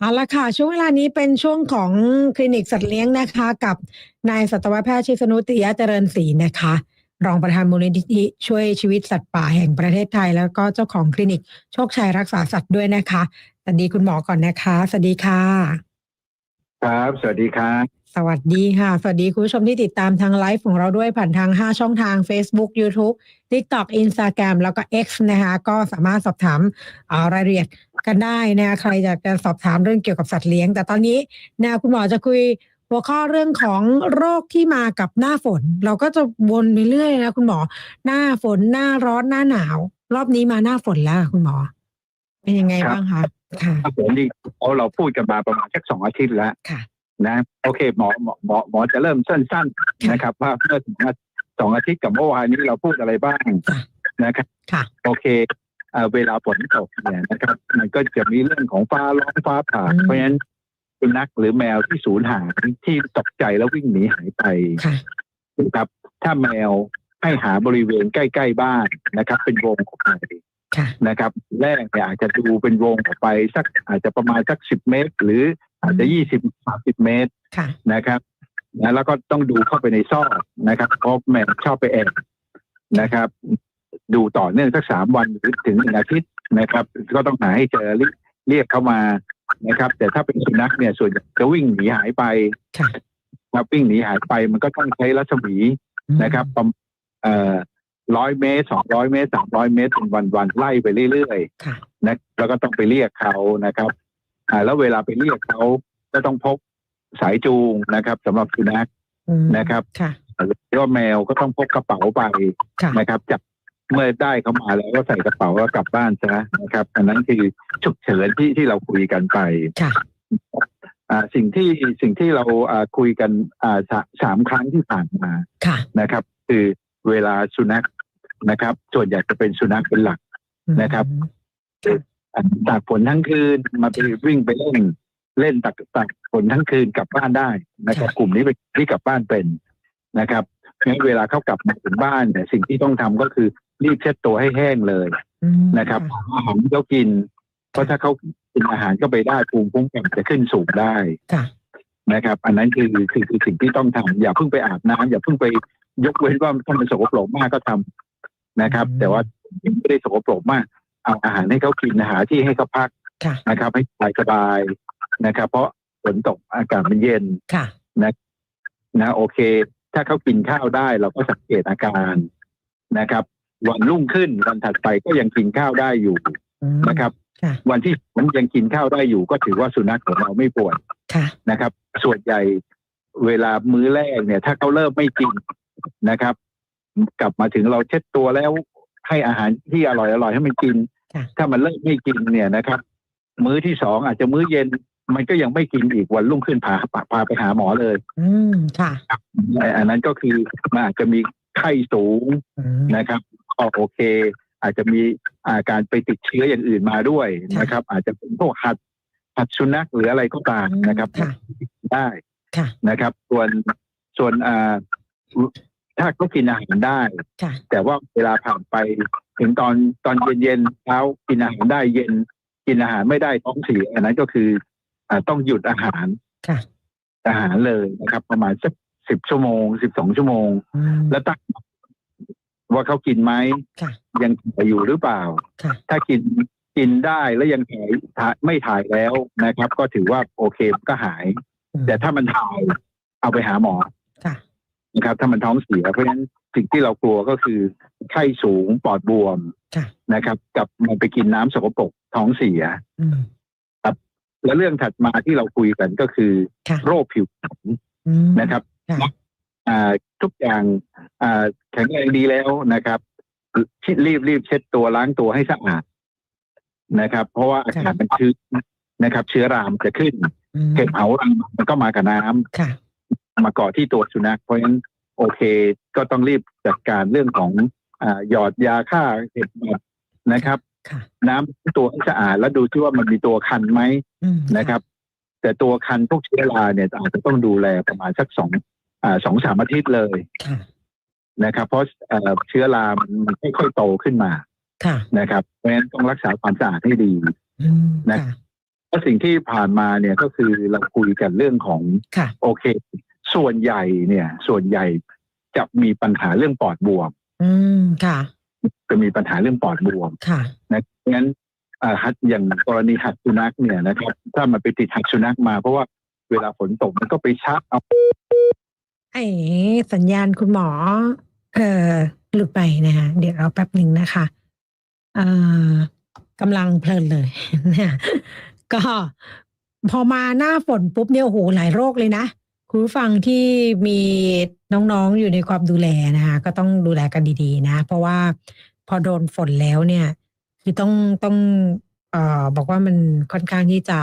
เอาละค่ะ ช่วงเวลานี้เป็นช่วงของคลินิกสัตว์เลี้ยงนะคะ กับนายสัตวแพทย์ชิสนุติยะเจริญศรีนะคะ รองประธานมูลนิธิช่วยชีวิตสัตว์ป่าแห่งประเทศไทย แล้วก็เจ้าของคลินิกโชคชัยรักษาสัตว์ด้วยนะคะสวัสดีคุณหมอก่อนนะคะสวัสดีค่ะ ครับ สวัสดีครับ วัสดีค่ะ สวัสดีคุณผู้ชมที่ติดตามทางไลฟ์ของเราด้วยผ่านทาง 5 ช่องทาง Facebook YouTube TikTok Instagram แล้วก็ X นะคะก็สามารถสอบถามเอ่อรายละเอียดกันได้นะคะใครอยากจะสอบถามเรื่องเกี่ยวกับสัตว์เลี้ยง แต่ตอนนี้นะคุณหมอจะคุยหัวข้อเรื่องของโรคที่มากับหน้าฝน เราก็จะวนไปเรื่อยนะคุณหมอ หน้าฝนหน้าร้อนหน้าหนาว รอบนี้มาหน้าฝนแล้วค่ะคุณหมอ เป็นยังไงครับบ้างคะค่ะครับผมนี่เราเราพูดกันมาประมาณสักสองอาทิตย์แล้วค่ะ นะโอเคหมอหมอหมอหมอจะเริ่มสั้นๆนะครับ ว่าเมื่อสองอาสองอาทิตย์กับเมื่อวานนี้เราพูดอะไรบ้างค่ะนะครับค่ะ โอเคเอ่อเวลาฝนตกเนี่ยนะครับ มันก็จะมีเรื่องของฟ้าร้องฟ้าผ่าอืมเพราะฉะนั้นสุนัขหรือแมวที่สูญหายที่ตกใจแล้ววิ่งหนีหายไปค่ะนะครับ ถ้าแมวให้หาบริเวณใกล้ ๆ บ้านนะครับ เป็นวงออกไปค่ะนะครับ แรกเนี่ยอาจจะดูเป็นวงออกไปสักอาจจะประมาณสักสิบเมตร หรือ อาจจะยี่สิบสามสิบเมตรค่ะ นะครับนะแล้วก็ต้องดูเข้าไปในซอกนะครับเพราะแมวชอบไปแอบนะครับ ดูต่อเนื่องสักสามวันหรือถึงหนึ่งอาทิตย์นะครับ ก็ต้องหาให้เจอเรียกเรียกเข้ามานะครับ แต่ถ้าเป็นสุนัขเนี่ยส่วนใหญ่จะวิ่งหนีหายไปค่ะครับวิ่งหนีหายไป มันก็ต้องใช้รัศมีนะครับประมาณเอ่อร้อยเมตรสองร้อยเมตรสามร้อยเมตรเป็นวันๆไล่ไปเรื่อยค่ะ ๆนะแล้วก็ต้องไปเรียกเขานะครับอ่า แล้วเวลาไปเรียกเขาก็ต้องพกสายจูงนะครับสำหรับสุนัขอืมนะครับค่ะหรือว่าแมวก็ต้องพกกระเป๋าไปค่ะนะครับจากเมื่อได้เขามาแล้วก็ใส่กระเป๋าแล้วกลับบ้านซะนะครับ อันนั้นคือฉุกเฉินที่ที่เราคุยกันไปค่ะอ่าสิ่งที่สิ่งที่เราอ่าคุยกันอ่าสาสามครั้งที่ผ่านมาค่ะนะครับ คือเวลาสุนัขนะครับ ส่วนใหญ่จะเป็นสุนัขเป็นหลักนะครับอ่า ตากฝนทั้งคืนมาไปวิ่งไปเล่นเล่นตักตากฝนทั้งคืนกลับบ้านได้นะครับค่ะกลุ่มนี้เป็นที่กลับบ้านเป็นนะครับงั้นเวลาเขากลับมาถึงบ้านเนี่ยสิ่งที่ต้องทำก็คือรีบเช็ดตัวให้แห้งเลยอืมนะครับอาหารที่เขากิน เพราะถ้าเขากินอาหารก็ไปได้ภูมิคุ้มกันจะขึ้นสูงได้ค่ะนะครับ อันนั้นคือคือคือสิ่งที่ต้องทำอย่าเพิ่งไปอาบน้ำอย่าเพิ่งไปยกเว้นว่าถ้ามันสกปรกมากก็ทำนะครับอืมแต่ว่าไม่ได้สกปรกมากเอาอาหารให้เขากินหาที่ให้เขาพักค่ะ นะครับ ให้สบายสบายนะครับ เพราะฝนตกอากาศมันเย็นค่ะนะโอเค ถ้าเขากินข้าวได้เราก็สังเกตอาการนะครับ วันรุ่งขึ้นวันถัดไปก็ยังกินข้าวได้อยู่อืมนะครับ ค่ะ วันที่มันยังกินข้าวได้อยู่ ก็ถือว่าสุนัขของเราไม่ป่วยค่ะ นะครับ ส่วนใหญ่เวลามื้อแรกเนี่ย ถ้าเขาเริ่มไม่กินนะครับ กลับมาถึงเราเช็ดตัวแล้วให้อาหารที่อร่อยอร่อยให้มันกิน ค่ะ ถ้ามันเริ่มไม่กินเนี่ยนะครับ มื้อที่สองอาจจะมื้อเย็น มันก็ยังไม่กินอีกวันรุ่งขึ้นพาพาพาไปหาหมอเลย อืมค่ะอันนั้นก็คือมันอาจจะมีไข้สูงอืมนะครับก็โอเค อาจจะมีอาการไปติดเชื้ออย่างอื่นมาด้วยค่ะนะครับ อาจจะเป็นพวกหัดหัดสุนัขหรืออะไรก็ตามนะครับค่ะได้ค่ะนะครับ ส่วนส่วนอ่า ถ้าเขากินอาหารได้ ค่ะ แต่ว่าเวลาผ่านไปถึงตอนตอนเย็นๆเช้ากินอาหารได้เย็น กินอาหารไม่ได้ท้องเสียอันนั้นก็คืออ่าต้องหยุดอาหารค่ะ อาหารเลยนะครับ ประมาณสักสิบชั่วโมงสิบสองชั่วโมง อืมแล้วตั้งว่าเขากินไหมค่ะ ยังถ่ายอยู่หรือเปล่า ค่ะ ถ้ากินกินได้แล้วยังถ่ายถ่ายไม่ถ่ายแล้วนะครับ ก็ถือว่าโอเคก็หายอืมแต่ถ้ามันถ่ายเอาไปหาหมอ ค่ะ นะครับ ถ้ามันท้องเสียเพราะฉะนั้นสิ่งที่เรากลัวก็คือไข้สูงปอดบวมค่ะนะครับ กับมันไปกินน้ำสกปรกท้องเสียอืมและเรื่องถัดมาที่เราคุยกันก็คือค่ะโรคผิวหนังอืมนะครับค่ะอ่าทุกอย่างอ่าแข็งแรงดีแล้วนะครับรีบรีบเช็ดตัวล้างตัวให้สะอาดนะครับ เพราะว่าอากาศมันชื้นนะครับ เชื้อรามจะขึ้นอืมเห็บเผารังมันก็มากับน้ำค่ะ มาเกาะที่ตัวสุนัขเพราะฉะนั้นโอเคก็ต้องรีบจัดการเรื่องของอ่าหยอดยาฆ่าเห็บหมัดนะครับค่ะน้ำตัวให้สะอาดแล้วดูที่ว่ามันมีตัวคันไหมอืมนะครับ แต่ตัวคันพวกเชื้อราเนี่ยอาจจะต้องดูแลประมาณสักสองอ่าสองสามอาทิตย์เลยค่ะนะครับ เพราะเอ่อเชื้อรามันมันค่อยๆโตขึ้นมาค่ะนะครับ เพราะฉะนั้นต้องรักษาความสะอาดให้ดีอืมนะค่ะแล้วสิ่งที่ผ่านมาเนี่ยก็คือเราคุยกันเรื่องของค่ะโอเค ส่วนใหญ่เนี่ย ส่วนใหญ่จะมีปัญหาเรื่องปอดบวม อืมค่ะ จะมีปัญหาเรื่องปอดบวมค่ะนะงั้นอ่าหัดอย่างกรณีหัดสุนัขเนี่ยนะครับ ถ้ามันไปติดหัดสุนัขมาเพราะว่าเวลาฝนตกมันก็ไปชักเอาไอ้สัญญาณคุณหมอ เอ่อหลุดไปนะคะเดี๋ยวเราแป๊บหนึ่งนะคะเอ่อกำลังเพลินเลยเนี่ยก็พอมาหน้าฝนปุ๊บเนี่ยโอ้โหหลายโรคเลยนะ คุณผู้ฟังที่มีน้องๆอยู่ในความดูแลนะคะก็ต้องดูแลกันดีๆ นะ เพราะว่าพอโดนฝนแล้วเนี่ย คือต้องต้องเอ่อบอกว่ามันค่อนข้างที่จะ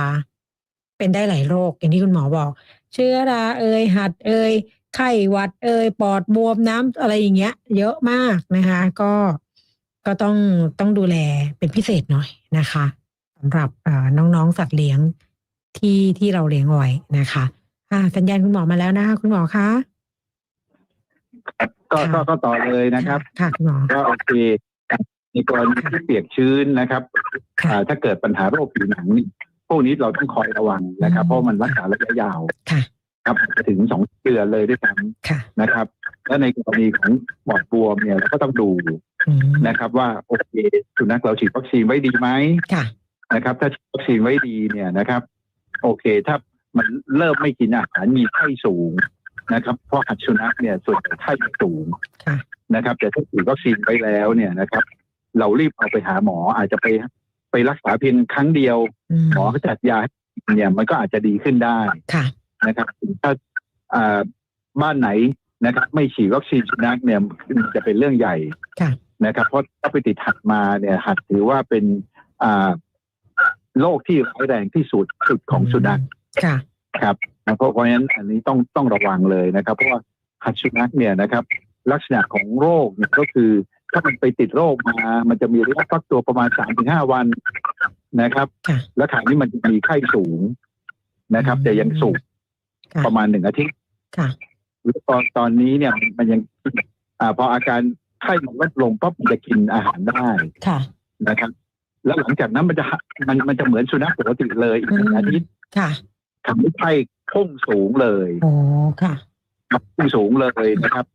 เป็นได้หลายโรคอย่างที่คุณหมอบอก เชื้อราเอยหัดเอยไข้หวัดเอยปอดบวมน้ำอะไรอย่างเงี้ย เยอะมากนะคะ ก็ก็ต้องต้องดูแลเป็นพิเศษหน่อยนะคะสำหรับน้องๆสัตว์เลี้ยงที่ที่เราเลี้ยงไว้นะคะ อ่าสัญญาณคุณหมอมาแล้วนะคะคุณหมอคะก็ค่ะก็ก็ต่อเลยนะครับ ค่ะคุณหมอ ก็โอเคในกรณีที่เปียกชื้นนะครับค่ะอ่าถ้าเกิดปัญหาโรคผิวหนังนี่พวกนี้เราต้องคอยระวังนะครับอืมเพราะมันรักษาระยะยาวค่ะ ครับอาจจะถึงสองเดือนเลยด้วยซ้ค่ะำนะครับ และในกรณีของปอดบวมเนี่ยเราก็ต้องดูอืมนะครับ ว่าโอเคสุนัขเราฉีดวัคซีนไว้ดีไหมค่ะ นะครับ ถ้าฉีดวัคซีนไว้ดีเนี่ยนะครับ โอเค ถ้า มันเริ่มไม่กินอาหารมีไข้สูงนะครับเพราะหัดสุนัขเนี่ยส่วนใหญ่ไข้จะสูงค่ะนะครับแต่ถ้าฉีดวัคซีนไว้แล้วเนี่ยนะครับ เรารีบเอาไปหาหมออาจจะไปไปรักษาเพียงครั้งเดียวอืมหมอก็จัดยาให้กินเนี่ยมันก็อาจจะดีขึ้นได้ค่ะนะครับถ้าอ่าบ้านไหนนะครับ ไม่ฉีดวัคซีนสุนัขเนี่ยมันจะเป็นเรื่องใหญ่ค่ะนะครับเพราะถ้าไปติดหัดมาเนี่ยหัดถือว่าเป็นอ่าโรคที่ร้ายแรงที่สุดสุดของสุนัข ค่ะครับนะเพราะเพราะฉะนั้นอันนี้ต้องต้องระวังเลยนะครับ เพราะว่าหัดสุนัขเนี่ยนะครับ ลักษณะของโรคเนี่ยก็คือ ถ้ามันไปติดโรคมา มันจะมีระยะฟักตัวประมาณสามถึงห้าวันนะครับ ค่ะ และขณะนี้มันจะมีไข้สูงนะครับ แต่ยังสูงค่ะ ประมาณหนึ่งอาทิตย์ ค่ะ แล้วตอนตอนนี้เนี่ยมันยังอ่าพออาการไข้มันลดลงปั๊บมันจะกินอาหารได้ค่ะ นะครับ แล้วหลังจากนั้นมันจะมันมันจะเหมือนสุนัขปกติเลยอีกหนึ่งอาทิตย์ ค่ะ ทำให้ไข้พุ่งสูงเลยโอ้ค่ะครับพุ่งสูงเลยนะครับ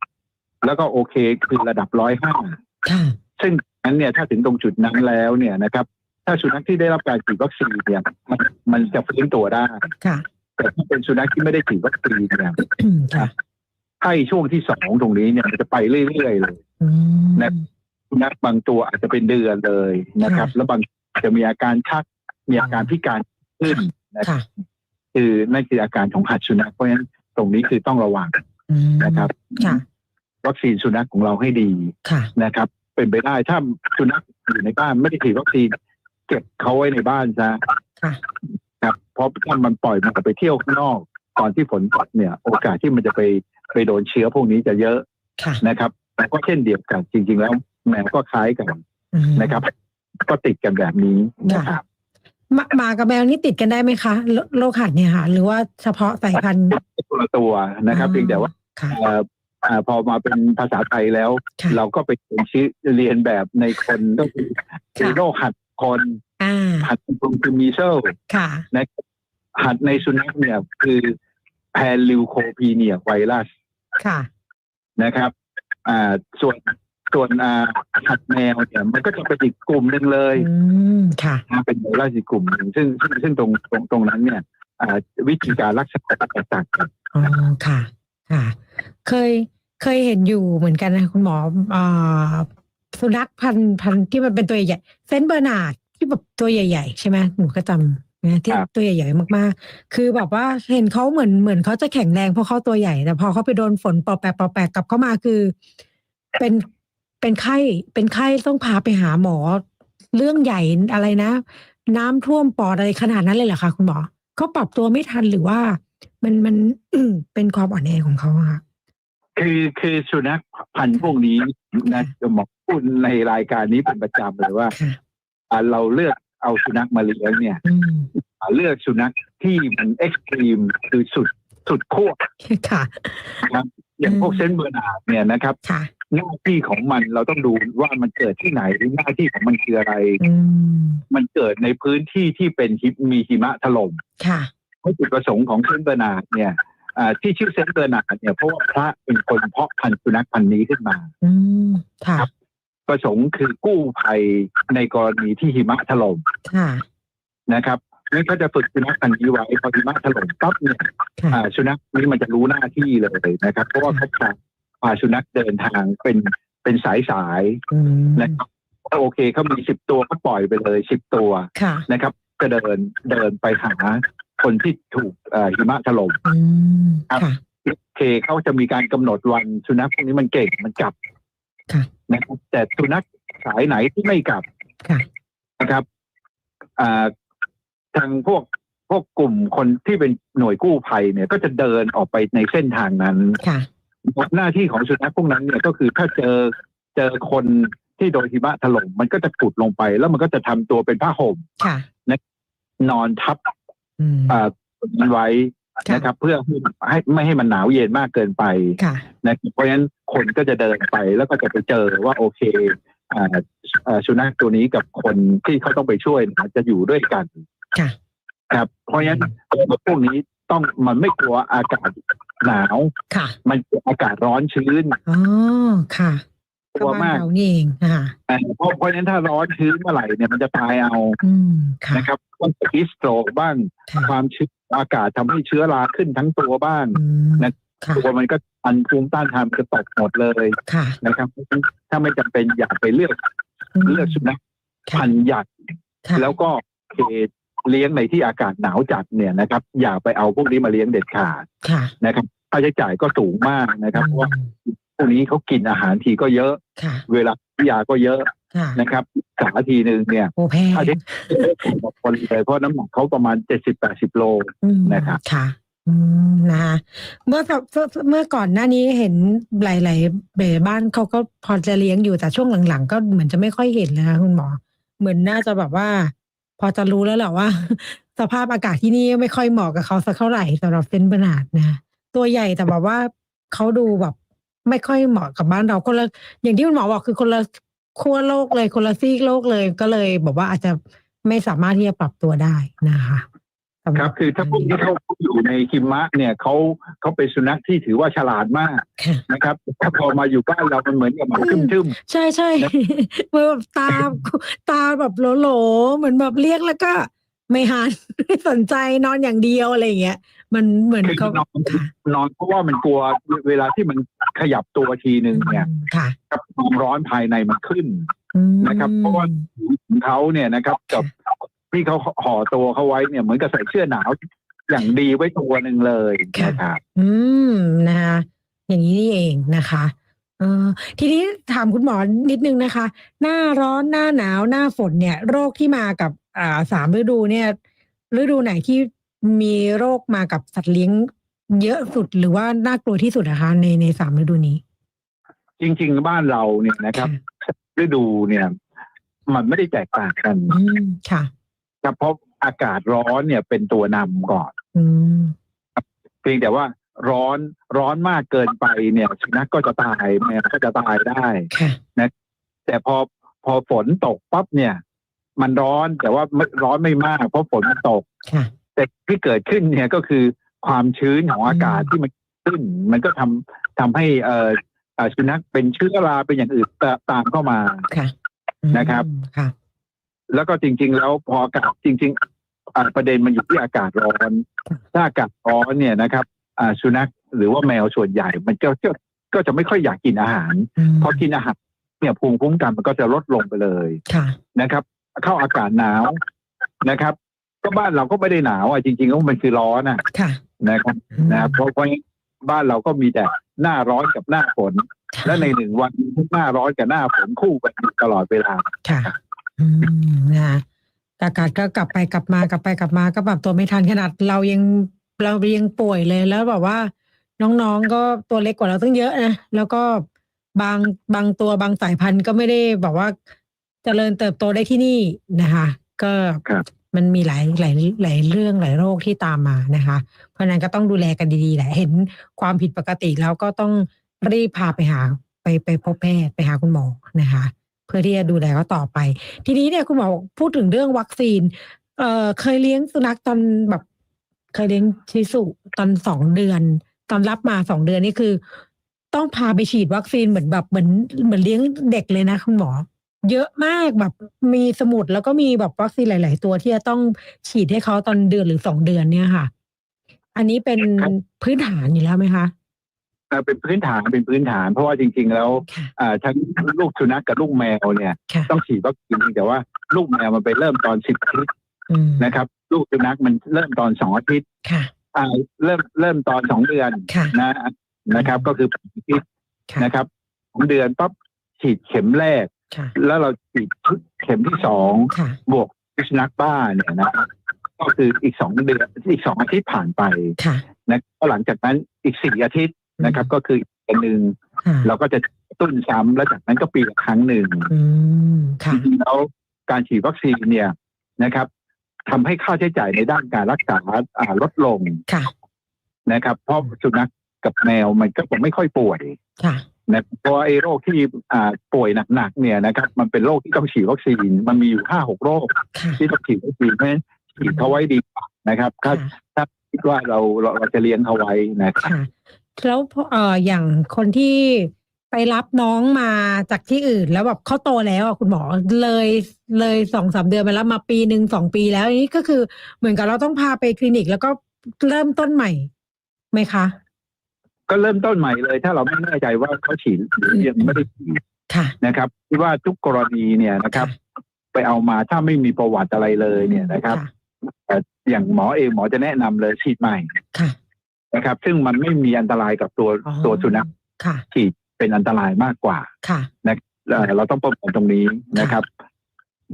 แล้วก็โอเคคือระดับร้อยห้าค่ะซึ่งนั้นเนี่ยถ้าถึงตรงจุดนั้นแล้วเนี่ยนะครับ ถ้าสุนัขที่ได้รับการฉีดวัคซีนเนี่ยมันมันจะฟื้นตัวได้ค่ะ แต่ถ้าเป็นสุนัขที่ไม่ได้ฉีดวัคซีนเนี่ยอืมค่ะไข้ช่วงที่สองตรงนี้เนี่ยมันจะไปเรื่อยๆเลยอืมนะสุนัขบางตัวอาจจะเป็นเดือนเลยนะครับค่ะแล้วบางจะมีอาการชักมีอาการพิการขึ้นนะค่ะ คือนั่นคืออาการของหัดสุนัขเพราะฉะนั้นตรงนี้คือต้องระวังอืมนะครับค่ะวัคซีนสุนัขของเราให้ดีค่ะนะครับ เป็นไปได้ถ้าสุนัขอยู่ในบ้านไม่ได้ฉีดวัคซีนเก็บเขาไว้ในบ้านซะค่ะครับเพราะถ้ามันปล่อยมันไปเที่ยวข้างนอกตอนที่ฝนตกเนี่ย โอกาสที่มันจะไปไปโดนเชื้อพวกนี้จะเยอะค่ะนะครับแต่ก็เช่นเดียวกันจริง ๆ แล้วแมวก็คล้ายกันอืมนะครับ ก็ติดกันแบบนี้นะครับ หมาหมากับแมวนี่ติดกันได้ไหมคะโรโรคหัดเนี่ยค่ะ หรือว่าเฉพาะสายพันธุ์ตัวละตัวนะครับ เพียงแต่ว่าค่ะ เอ่ออ่าพอมาเป็นภาษาไทยแล้ว ค่ะ เราก็ไปเรียนชื่อเรียนแบบในคนก็คือคือโรคหัดคนอ่าหัดคนคือมีเซลค่ะ นะครับหัดในสุนัขเนี่ยคือแพนลิวโคพีเนียไวรัส ค่ะ นะครับ อ่า ส่วน ส่วนอ่าหัดแมวเนี่ยมันก็จะเป็นอีกกลุ่มหนึ่งเลยอืมค่ะนะเป็นไวรัสอีกกลุ่มหนึ่งซึ่งซึ่งซึ่งตรงตรงตรงนั้นเนี่ยอ่าวิธีการรักษาแตกต่างกันอ๋อค่ะ ค่ะ เคยเคยเห็นอยู่เหมือนกันนะคุณหมออ่าสุนัขพันธุ์พันธุ์ที่มันเป็นตัวใหญ่ๆเซนต์เบอร์นาร์ดที่แบบตัวใหญ่ ๆ ใช่ไหมหนูก็จำนะที่ตัวใหญ่ๆมากๆ คือแบบว่าเห็นเขาเหมือนเหมือนเขาจะแข็งแรงเพราะเขาตัวใหญ่ แต่พอเขาไปโดนฝนปอแปะปอแปะกลับเข้ามาคือ เป็น เป็นไข้เป็นไข้ต้องพาไปหาหมอ เรื่องใหญ่อะไรนะ น้ำท่วมปอดอะไรขนาดนั้นเลยเหรอคะคุณหมอเขาปรับตัวไม่ทันหรือว่า มันมันเป็นความอ่อนแอของเขาอะค่ะคือคือสุนัขพันธุ์พวกนี้นะจะหมอพูดในรายการนี้เป็นประจำเลยว่าค่ะอ่าเราเลือกเอาสุนัขมาเลี้ยงเนี่ยอืมอ่าเลือกสุนัขที่มันเอ็กซ์ตรีมคือสุดสุดขั้วค่ะอย่างพวกอืมเซนต์เบอร์นาร์ดเนี่ยนะครับค่ะ หน้าที่ของมันเราต้องดูว่ามันเกิดที่ไหนหน้าที่ของมันคืออะไรอืมมันเกิดในพื้นที่ที่เป็นหิมีหิมะถล่มค่ะเพราะจุดประสงค์ของเซนต์เบอร์นาร์ดเนี่ยอ่าที่ชื่อเซนต์เบอร์นาร์ดเนี่ยเพราะว่าพระเป็นคนเพาะพันธุ์สุนัขพันธุ์นี้ขึ้นมาอืมค่ะครับ ประสงค์คือกู้ภัยในกรณีที่หิมะถล่มค่ะนะครับงั้นก็จะฝึกสุนัขพันธุ์นี้ไว้พอหิมะถล่มปั๊บเนี่ยค่ะอ่าสุนัขนี้มันจะรู้หน้าที่เลยนะครับ เพราะว่าเขา พาพาสุนัขเดินทางเป็นเป็นสายสายๆอืมนะครับถ้าโอเคเขามีสิบตัวก็ปล่อยไปเลยสิบตัวค่ะนะครับ ก็เดินเดินไปหาคนที่ถูกเอ่อหิมะถล่มอืมครับค่ะโอเคเขาจะมีการกำหนดวันสุนัขพวกนี้มันเก่งมันกลับค่ะนะครับแต่สุนัขสายไหนที่ไม่กลับค่ะนะครับอ่าทางพวกพวกกลุ่มคนที่เป็นหน่วยกู้ภัยเนี่ย ก็จะเดินออกไปในเส้นทางนั้นค่ะ หน้าที่ของสุนัขพวกนั้นเนี่ยก็คือถ้าเจอเจอคนที่โดนหิมะถล่มมันก็จะขุดลงไป แล้วมันก็จะทำตัวเป็นผ้าห่มค่ะนอนทับอืมอ่ามันไว้ค่ะนะครับ เพื่อให้ไม่ให้มันหนาวเย็นมากเกินไปค่ะนะครับเพราะฉะนั้นคนก็จะเดินไปแล้วก็จะไปเจอว่าโอเคอ่าอ่าสุนัขตัวนี้กับคนที่เขาต้องไปช่วยเนี่ยจะอยู่ด้วยกันค่ะครับเพราะฉะนั้นพวกนี้ต้องมันไม่กลัวอากาศ หนาวค่ะมันกลัวอากาศร้อนชื้นอ๋อค่ะกลัวมากบ้นเรานี่เองค่ะอ่าเพราะเพราะฉะนั้นถ้าร้อนชื้นเมื่อไหร่เนี่ยมันจะตายเอาอืมค่ะนะครับต้องฮิสโตรกบ้างค่ะความชื้นอากาศทำให้เชื้อราขึ้นทั้งตัวบ้างอืมนะค่ะตัวมันก็อันภูมิต้านทานมันก็ตกหมดเลยค่ะนะครับ ถ้าไม่จำเป็นอย่าไปเลือกมเลือกสุนัขค่ะพันธุ์ใหญ่ค่ะแล้วก็เขต เลี้ยงในที่อากาศหนาวจัดเนี่ยนะครับ อย่าไปเอาพวกนี้มาเลี้ยงเด็ดขาดค่ะ นะครับค่าใช้จ่ายก็สูงมากนะครับเพราะว่าอืมพวกนี้เขากินอาหารทีก็เยอะ ค่ะ เวลายาก็เยอะค่ะนะครับสาทีหนึ่งเนี่ยโอแพงค่าใช้จ่ายสูงกว่าคนเลยเพราะน้ำหนักเขาประมาณเจ็ดสิบแปดสิบโลอืมนะครับ ค่ะ อืมนะคะเมื่อเมื่อเมื่อก่อนหน้านี้เห็นหลายๆหลายบ้านเขาก็พอจะเลี้ยงอยู่แต่ช่วงหลังๆ ก็เหมือนจะไม่ค่อยเห็นเลยนะคุณหมอ เหมือนน่าจะแบบว่า พอจะรู้แล้วแหละว่า สภาพอากาศที่นี่ไม่ค่อยเหมาะกับเขาสักเท่าไหร่สำหรับเซนต์เบนาดนะ ตัวใหญ่แต่แบบว่าเขาดูแบบไม่ค่อยเหมาะกับบ้านเราคนละอย่างที่คุณหมอบอกคือคนละขั้วโลกเลยคนละซีกโลกเลยก็เลยบอกว่าอาจจะไม่สามารถที่จะปรับตัวได้นะคะ ครับคือถ้าพวกนี้เขาอยู่ในหิมะเนี่ยเขาเขาเป็นสุนัขที่ถือว่าฉลาดมากค่ะนะครับถ้าพอมาอยู่บ้านเรามันเหมือนกับหมาทึ่มใช่ใช่นะเหมือนแบบตาตาแบบโหลๆเหมือนแบบเรียกแล้วก็ ไม่หันไม่สนใจนอนอย่างเดียวอะไรอย่างเงี้ยมันเหมือนคือเขานอนค่ะนอนเพราะว่ามันกลัวเวลาที่มันขยับตัวทีหนึ่งเนี่ยค่ะครับความร้อนภายในมันขึ้นอืมนะครับ เพราะว่าของเขาเนี่ยนะครับกับ ที่เขาห่อตัวเขาไว้เนี่ยเหมือนกับใส่เสื้อหนาวอย่างดีไว้ตัวหนึ่งเลยนะครับอืมนะคะอย่างนี้นี่เองนะคะเออทีนี้ถามคุณหมอนิดนึงนะคะ หน้าร้อนหน้าหนาวหน้าฝนเนี่ย โรคที่มากับอ่าสามฤดูเนี่ย ฤดูไหนที่มีโรคมากับสัตว์เลี้ยงเยอะสุดหรือว่าน่ากลัวที่สุดนะคะในในสามฤดูนี้ จริง ๆ บ้านเราเนี่ยนะครับ ฤดูเนี่ย มันไม่ได้แตกต่างกันอืมค่ะ ครับเพราะอากาศร้อนเนี่ยเป็นตัวนำก่อนอืมเพียงแต่ว่าร้อนร้อนมากเกินไปเนี่ยสุนัขก็จะตายแมวก็จะตายได้ค่ะแต่พอพอฝนตกปั๊บเนี่ย มันร้อนแต่ว่าไม่ร้อนไม่มาก เพราะฝนมันตกค่ะแต่ที่เกิดขึ้นเนี่ยก็คือความชื้นของอากาศอืมที่มันขึ้น มันก็ทำทำให้เอ่อเอ่อสุนัขเป็นเชื้อราเป็นอย่างอื่นตตามเข้ามาค่ะอืมนะครับค่ะ แล้วก็จริง ๆ แล้วพออากาศจริงๆอ่าประเด็นมันอยู่ที่อากาศร้อน ถ้าอากาศร้อนเนี่ยนะครับอ่าสุนัขหรือว่าแมวส่วนใหญ่ มันก็ก็ก็จะไม่ค่อยอยากกินอาหารอืมพอกินอาหารเนี่ยภูมิคุ้มกันมันก็จะลดลงไปเลยค่ะนะครับ เข้าอากาศหนาวนะครับ ก็บ้านเราก็ไม่ได้หนาวอะจริงๆแล้วมันคือร้อนอะค่ะนะครับนะครับเพราะเพราะงั้นบ้านเราก็มีแต่หน้าร้อนกับหน้าฝน และในหนึ่งวันหน้าร้อนกับหน้าฝนคู่กันอยู่ตลอดเวลาค่ะ อืมนะคะอากาศก็กลับไปกลับมากลับไปกลับมาก็ปรับตัวไม่ทันขนาดเรายังเรายังป่วยเลยแล้วแบบว่า น้องๆก็ตัวเล็กกว่าเราตั้งเยอะนะแล้วก็บางบางตัวบางสายพันธุ์ก็ไม่ได้แบบว่าเจริญเติบโตได้ที่นี่นะคะ ก็ครับมันมีหลายหลายหลายเรื่องหลายโรคที่ตามมานะคะ เพราะฉะนั้นก็ต้องดูแลกันดีๆแหละเห็นความผิดปกติแล้วก็ต้องรีบพาไปหาไปไปพบแพทย์ไปหาคุณหมอนะคะ เพื่อที่จะดูแลเขาต่อไป ทีนี้เนี่ยคุณหมอพูดถึงเรื่องวัคซีน เอ่อเคยเลี้ยงสุนัขตอนแบบ เคยเลี้ยงชิสุตอนสองเดือน ตอนรับมาสองเดือนนี่คือ ต้องพาไปฉีดวัคซีนเหมือนแบบเหมือนเหมือนเลี้ยงเด็กเลยนะคุณหมอเยอะมากแบบมีสมุดแล้วก็มีแบบวัคซีนหลาย ๆ ตัวที่จะต้องฉีดให้เขาตอนเดือนหรือสองเดือนเนี่ยค่ะ อันนี้เป็นครับพื้นฐานอยู่แล้วไหมคะ เอ่อเป็นพื้นฐานเป็นพื้นฐาน เพราะว่าจริง ๆ แล้วค่ะอ่าทั้งลูกสุนัขกับลูกแมวเนี่ยค่ะ ต้องฉีดวัคซีนแต่ว่าลูกแมวมันไปเริ่มตอนสิบอาทิตย์อืมนะครับ ลูกสุนัขมันเริ่มตอนสองอาทิตย์ค่ะ อ่าเริ่มเริ่มตอนสองเดือนค่ะ นะนะครับ ก็คืออาทิตย์ค่ะ นะครับสองเดือนปั๊บฉีดเข็มแรก ค่ะ แล้วเราฉีดเข็มที่สองค่ะ บวกพิษสุนัขบ้าเนี่ยนะครับก็คืออีกสองเดือนอีกสองอาทิตย์ผ่านไปค่ะ นะก็หลังจากนั้นอีกสี่อาทิตย์ นะครับ ก็คืออีกเดือนหนึ่งค่ะเราก็จะกระตุ้นซ้ำแล้วจากนั้นก็ปีละครั้งหนึ่งอืมจค่ะริงๆแล้วการฉีดวัคซีนเนี่ยนะครับทำให้ค่าใช้จ่ายในด้านการรักษาอ่าลดลงค่ะนะครับ เพราะสุนัขกับแมวมันก็ไม่ค่อยป่วยค่ะนะเพราะว่าไอ้โรคที่อ่าป่วยหนักๆเนี่ยนะครับ มันเป็นโรคที่ต้องฉีดวัคซีนมันมีอยู่ห้าหกโรคค่ะที่ต้องฉีดวัคซีนเพราะฉะนั้นฉีดเขาไว้ดีกว่านะครับถ้าค่ะถ้าคิดว่าเราเราเราจะเลี้ยงเขาไว้นะครับค่ะ แล้วพอเอ่ออย่างคนที่ไปรับน้องมาจากที่อื่น แล้วแบบเขาโตแล้วอะคุณหมอเลยเลยสองสามเดือนไปแล้วมาปีหนึ่งสองปีแล้วอันนี้ก็คือเหมือนกับเราต้องพาไปคลินิก แล้วก็เริ่มต้นใหม่ไหมคะ ก็เริ่มต้นใหม่เลย ถ้าเราไม่แน่ใจว่าเขาฉีดหรือยังไม่ได้ฉีดค่ะนะครับที่ว่าทุกกรณีเนี่ยนะครับ ไปเอามาถ้าไม่มีประวัติอะไรเลยเนี่ยนะครับแต่อย่างหมอเองหมอจะแนะนำเลยฉีดใหม่ค่ะ นะครับ ซึ่งมันไม่มีอันตรายกับตัวอ๋อ ตัวสุนัขค่ะฉีดเป็นอันตรายมากกว่าค่ะเอ่อเราต้องป้องกันตรงนี้นะครับ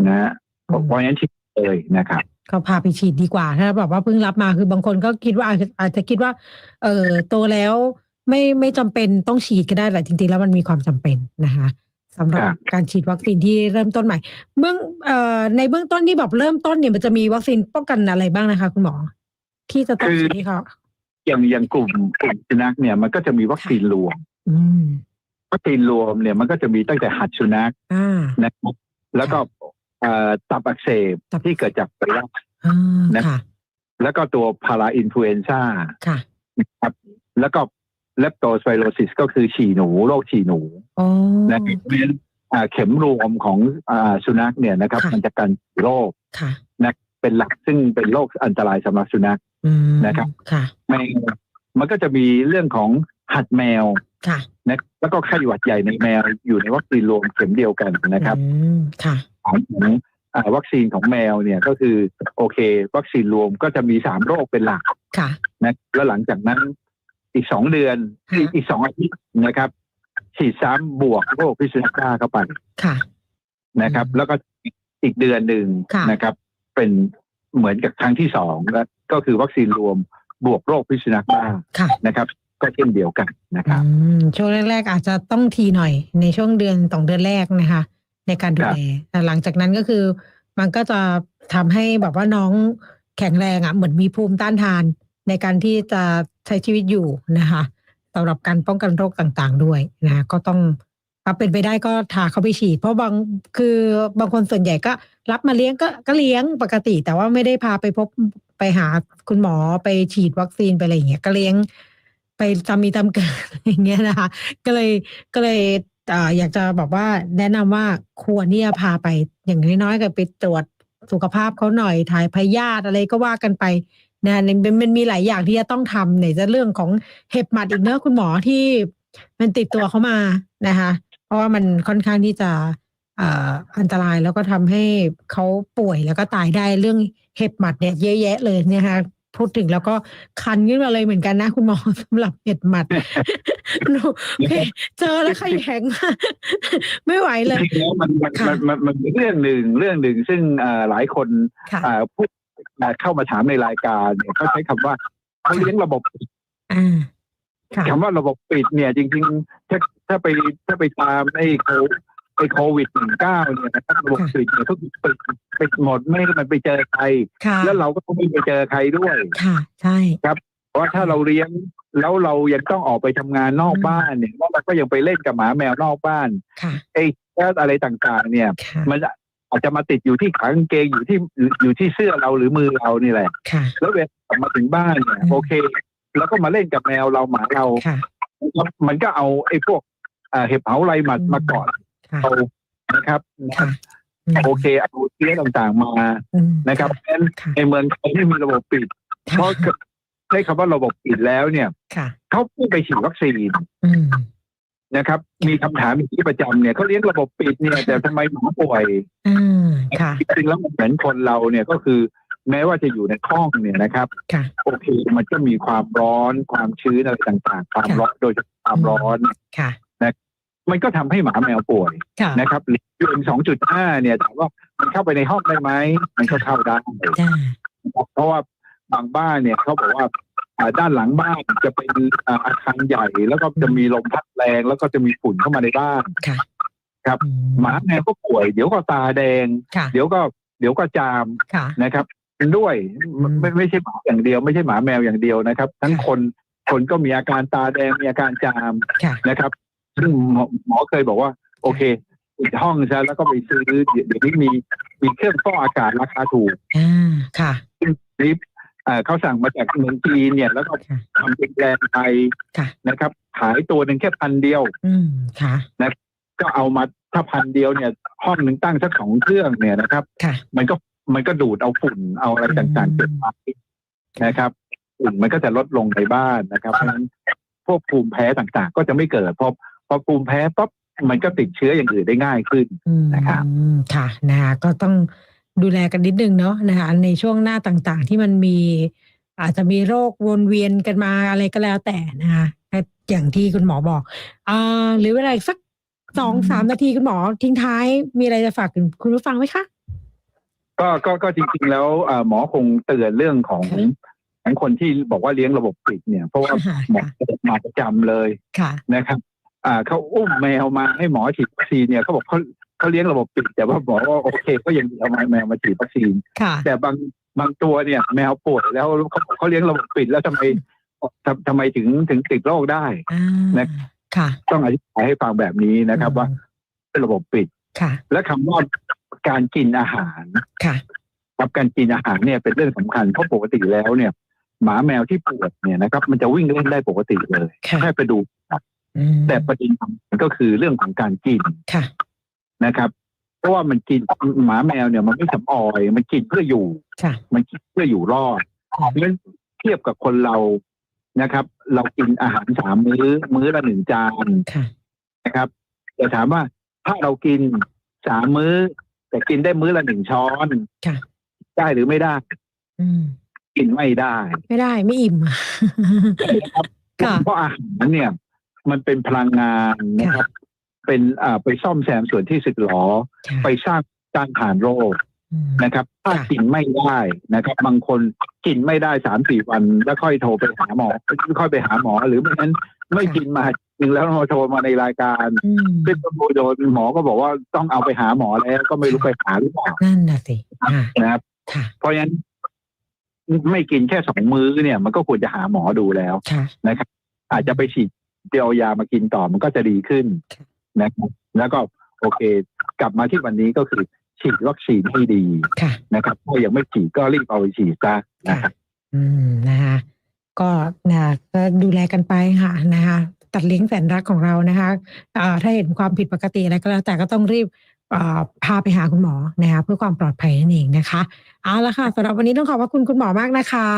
นะเพราะเพราะฉะนั้นฉีดเลยนะครับ ก็พาไปฉีดดีกว่าถ้าแบบว่าเพิ่งรับมาคือบางคนก็คิดว่าอาจจะอาจจะคิดว่า เออโตแล้วไม่ไม่จำเป็นต้องฉีดก็ได้แหละจริงๆแล้วมันมีความจำเป็นนะคะสำหรับครับ การฉีดวัคซีนที่เริ่มต้นใหม่เบื้องเอ่อในเบื้องต้นที่แบบเริ่มต้นเนี่ยมันจะมีวัคซีนป้องกันอะไรบ้างนะคะ คุณหมอ ที่จะต้องฉีดให้เขา อย่างอย่างกลุ่มกลุ่มสุนัขเนี่ยมันก็จะมีวัคซีนรวมอืมวัคซีนรวมเนี่ยมันก็จะมีตั้งแต่หัดสุนัขอ่านะครับแล้วก็เอ่อตับอักเสบตับ ที่เกิดจากไวรัส อ่านะ ค่ะ แล้วก็ตัวพาราอินฟลูเอนซ่าค่ะนะครับ แล้วก็เลปโตสไ i โรซิสก็คือฉี่หนูโรคฉี่หนูอ๋อ นะครับเพราะฉะนั้นอ่าเข็มรวมของอ่าสุนัขเนี่ยนะครับค่ะ มันจะกันโรคค่ะ เป็นหลักซึ่งเป็นโรคอันตรายสำหรับสุนัขอืม นะครับค่ะแมวมันก็จะมีเรื่องของหัดแมวค่ะนะแล้วก็ไข้หวัดใหญ่ในแมวอยู่ในวัคซีนรวมเข็มเดียวกันนะครับอืมค่ะของของอ่าวัคซีนของแมวเนี่ยก็คือโอเค วัคซีนรวมก็จะมีสามโรคเป็นหลักค่ะนะแล้วหลังจากนั้นอีกสองเดือนค่ะอีกอีกสองอาทิตย์นะครับฉีดซ้ำบวกโรคพิษสุนัขบ้าเข้าไปค่ะนะครับอืมแล้วก็อีกเดือนหนึ่งค่ะนะครับ เป็น เหมือนกับครั้งที่สองแล้วก็คือวัคซีนรวมบวกโรคพิษสุนัขบ้าค่ะ นะครับก็เช่นเดียวกันนะครับอืมช่วงแรกๆอาจจะต้องทีหน่อยในช่วงเดือนสองเดือนแรกนะคะ ในการดูครับแลแต่หลังจากนั้นก็คือ มันก็จะทำให้แบบว่าน้องแข็งแรงอะเหมือนมีภูมิต้านทาน ในการที่จะใช้ชีวิตอยู่นะคะสำหรับการป้องกันโรคต่างๆด้วยนะก็ต้อง ถ้าเป็นไปได้ก็ทาเขาไปฉีด เพราะบางคือบางคนส่วนใหญ่ก็รับมาเลี้ยงก็ก็เลี้ยงปกติ แต่ว่าไม่ได้พาไปพบไปหาคุณหมอไปฉีดวัคซีนไปอะไรอย่างเงี้ยก็เลี้ยงไปตามมีตามเกิดอย่างเงี้ยนะคะ ก็เลยก็เลยอยากจะบอกว่าแนะนำว่าควรที่จะพาไปอย่างน้อยๆก็ไปตรวจสุขภาพเขาหน่อยถ่ายพยาธิอะไรก็ว่ากันไปนะมันมันมีหลายอย่างที่จะต้องทำไหนจะเรื่องของเห็บหมัดอีกเนอะคุณหมอที่มันติดตัวเขามานะคะ เพราะว่ามันค่อนข้างที่จะเอ่ออันตรายแล้วก็ทำให้เขาป่วยแล้วก็ตายได้เรื่องเห็บหมัดเนี่ยเยอะแยะเลยนะคะพูดถึงแล้วก็คันขึ้นมาเลยเหมือนกันนะ คุณหมอสำหรับเห็ดหมัดหนูพี่เจอแล้วขยแข็งมากไม่ไหวเลยจริงๆแล้วมันมันค่ะมันมันมันเป็นเรื่องหนึ่งเรื่องหนึ่งซึ่งเอ่อหลายคนค่ะเอ่อพูดเอ่อเข้ามาถามในรายการเนี่ยเขาใช้คำว่าเขาเลี้ยงระบบปิดอ่าค่ะคำว่าระบบปิดเนี่ย จริงๆถ้า ถ้าไปถ้าไปตามไอ้โคไอ้โควิดหนึ่งเก้าเนี่ยนะครับระบบปิดเนี่ยทุกปิดปิดหมดไม่ให้มันไปเจอใคร ค่ะแล้วเราก็ไม่ไปเจอใครด้วย ค่ะ ใช่ เพราะว่าถ้าเราเลี้ยงแล้วเรายังต้องออกไปทำงานนอกอืม บ้านเนี่ยแล้วมันก็ยังไปเล่นกับหมาแมวนอกบ้านค่ะ ไอ้แก๊สอะไรต่างๆ เนี่ย ค่ะ มันอาจจะมาติดอยู่ที่ขากางเกงอยู่ที่อยู่ที่เสื้อเราหรือมือเรานี่แหละ ค่ะ แล้วเวลากลับมาถึงบ้านเนี่ยอืม โอเค แล้วก็มาเล่นกับแมวเราหมาเรา ค่ะ มันก็เอาไอ้พวก เอ่อเห็บเหาไรหมัดอืมมาเกาะค่ะเรานะครับค่ะมโอเคเอาเชื้อต่างๆมาอืมนะครับเพราะฉะนั้นค่ะในเมืองไทยที่มีระบบปิดเพราะใช้คำว่าระบบปิดแล้วเนี่ยค่ะเขาเพิ่งไปฉีดวัคซีนอืมนะครับ มีคำถามอยู่ที่ประจำเนี่ยเขาเลี้ยงระบบปิดเนี่ยแต่ทำไมหมาป่วยอ่าค่ะจริงๆแล้วมันเหมือนคนเราเนี่ยก็คือ แม้ว่าจะอยู่ในห้องเนี่ยนะครับค่ะโอเคมันก็มีความร้อนความชื้นอะไรต่างๆ ความร้อนโดยเฉพาะความร้อนค่ะ มันก็ทำให้หมาแมวป่วยค่ะนะครับยูเอ็มสองจุดห้าเนี่ยถามว่ามันเข้าไปในห้องได้ไหมมันก็เข้าได้จ้าเพราะว่าบางบ้านเนี่ยเขาบอกว่าอ่าด้านหลังบ้านจะเป็นอ่าอาคารใหญ่ แล้วก็จะมีลมพัดแรง แล้วก็จะมีฝุ่นเข้ามาในบ้านค่ะครับอืหมาแมวก็ป่วย เดี๋ยวก็ตาแดงค่ะเดี๋ยวก็เดี๋ยวก็จามค่ะนะครับด้วยไม่ไม่ไม่ใช่หมาอย่างเดียว ไม่ใช่หมาแมวอย่างเดียวนะครับ ทั้งคนคนก็มีอาการตาแดงมีอาการจามค่ะนะครับ ซึ่งหมอหมอเคยบอกว่า โอเคปิดห้องซะแล้วก็ไปซื้อเดี๋ยวเดี๋ยวนี้มีมีเครื่องฟอกอากาศราคาถูกอ่าค่ะนี่เอ่อเขาสั่งมาจากเมืองจีนเนี่ย แล้วก็ค่ะทำเป็นแบรนด์ไทยค่ะนะครับ ขายตัวหนึ่งแค่พันเดียว อืมค่ะก็เอามาถ้าพันเดียวเนี่ย ห้องหนึ่งตั้งสักสองเครื่องเนี่ยนะครับค่ะมันก็มันก็ดูดเอาฝุ่นเอาอะไรต่างๆอืมเก็บไว้นะครับฝุ่นมันก็จะลดลงในบ้านนะครับเพราะฉะนั้นพวกภูมิแพ้ต่างๆ ก็จะไม่เกิดพอ พอภูมิแพ้ปั๊บมันก็ติดเชื้ออย่างอื่นได้ง่ายขึ้นอืมนะครับค่ะนะคะก็ต้องดูแลกันนิดนึงเนาะนะคะในช่วงหน้าต่างๆ ที่มันมีอาจจะมีโรควนเวียนกันมาอะไรก็แล้วแต่นะคะอย่างที่คุณหมอบอกอ่าหรือเวลาอีกสักสองสามนาทีคุณหมอทิ้งท้ายมีอะไรจะฝากถึงคุณผู้ฟังไหมคะก็ก็ก็จริงๆแล้วเอ่อหมอคงเตือนเรื่องของค่ะของคนที่บอกว่าเลี้ยงระบบปิดเนี่ย เพราะว่าค่ะหมอมาประจำเลยค่ะนะครับ อ่าเขาอุ้มแมวมาให้หมอฉีดวัคซีนเนี่ยเขาบอกเขาเขาเลี้ยงระบบปิด แต่ว่าหมอว่าโอเค ก็ยังเอาแมวมาฉีดวัคซีนค่ะแต่บางบางตัวเนี่ย แมวป่วยแล้วเขาเขาเลี้ยงระบบปิดแล้วทำไมทำทำไมถึงถึงติดโรคได้อ่านะค่ะ ต้องอธิบายให้ฟังแบบนี้นะครับ ว่าเป็นระบบปิดค่ะ และคำว่าการกินอาหารค่ะกับการกินอาหารเนี่ยเป็นเรื่องสำคัญเพราะปกติแล้วเนี่ย หมาแมวที่ปวดเนี่ยนะครับ มันจะวิ่งเล่นได้ปกติเลยค่ะแค่ไปดูอืม แต่ประเด็นมันก็คือเรื่องของการกินค่ะ นะครับ เพราะว่ามันกินหมาแมวเนี่ย มันไม่สำออย มันกินเพื่ออยู่ ค่ะ มันกินเพื่ออยู่รอดค่ะเพราะฉะนั้นเทียบกับคนเรานะครับ เรากินอาหารสามมื้อ มื้อละหนึ่งจานค่ะ นะครับแต่ถามว่าถ้าเรากินสามมื้อ แต่กินได้มื้อละหนึ่งช้อนค่ะ ได้หรือไม่ได้ อืม กินไม่ได้ ไม่ได้ไม่อิ่ม ค่ะ เพราะอาหารเนี่ย มันเป็นพลังงานนะครับ เป็นอ่าไปซ่อมแซมส่วนที่สึกหรอค่ะไปสร้างต้านทานโรคอืมนะครับ ถ้าค่ะกินไม่ได้นะครับ บางคนกินไม่ได้สามสี่วัน แล้วค่อยโทรไปหาหมอ ค่อยไปหาหมอ หรือไม่นั้นไม่กินมาจริงแล้วมาโทรมาในรายการอืมซึ่งก็โดนหมอก็บอกว่าต้องเอาไปหาหมอแล้วก็ไม่รู้ไปหาหรือเปล่านั่นน่ะสิค่ะนะครับค่ะเพราะฉะนั้นไม่กินแค่สองมื้อเนี่ย มันก็ควรจะหาหมอดูแล้วค่ะนะครับ อาจจะไปฉีด เดียวยามากินต่อมันก็จะดีขึ้นค่ะนะครับแล้วก็โอเค กลับมาที่วันนี้ก็คือฉีดวัคซีนให้ดีค่ะ นะครับถ้ายังไม่ฉีดก็รีบเอาไปฉีดซะนะครับอืมนะคะก็นะก็ดูแลกันไปค่ะนะคะตัดเลี้ยงแสนรักของเรานะคะอ่าถ้าเห็นความผิดปกติอะไรก็แล้ว แต่ก็ต้องรีบอ่าพาไปหาคุณหมอนะคะเพื่อความปลอดภัยนั่นเองนะคะ เอาละค่ะสำหรับวันนี้ต้องขอบพระคุณคุณหมอมากนะคะ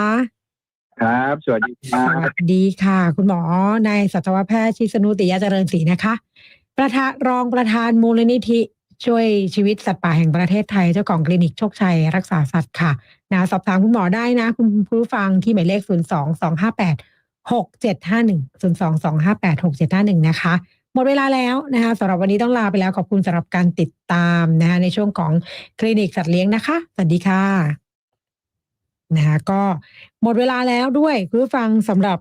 ครับ สวัสดีคสรับวัสดีค่ะ คุณหมอนายสัตวแพทย์ชิสนุติยะเจริญศรีนะคะ ประธานรองประธานมูลนิธิช่วยชีวิตสัตว์ป่าแห่งประเทศไทยเจ้าของคลินิกโชคชัยรักษาสัตว์ค่ะนะสอบถามคุณหมอได้นะ คุณผู้ฟังที่หมายเลข 0 2 2 5 8 6 7 5 1 0 2 2 5 8 6 7 5 1 นะคะ หมดเวลาแล้วนะคะสำหรับวันนี้ต้องลาไปแล้วขอบคุณสำหรับการติดตามนะคะในช่วงของคลินิกสัตว์เลี้ยงนะคะ สวัสดีค่ะ นะคะก็หมดเวลาแล้วด้วยคุณผู้ฟังสำหรับ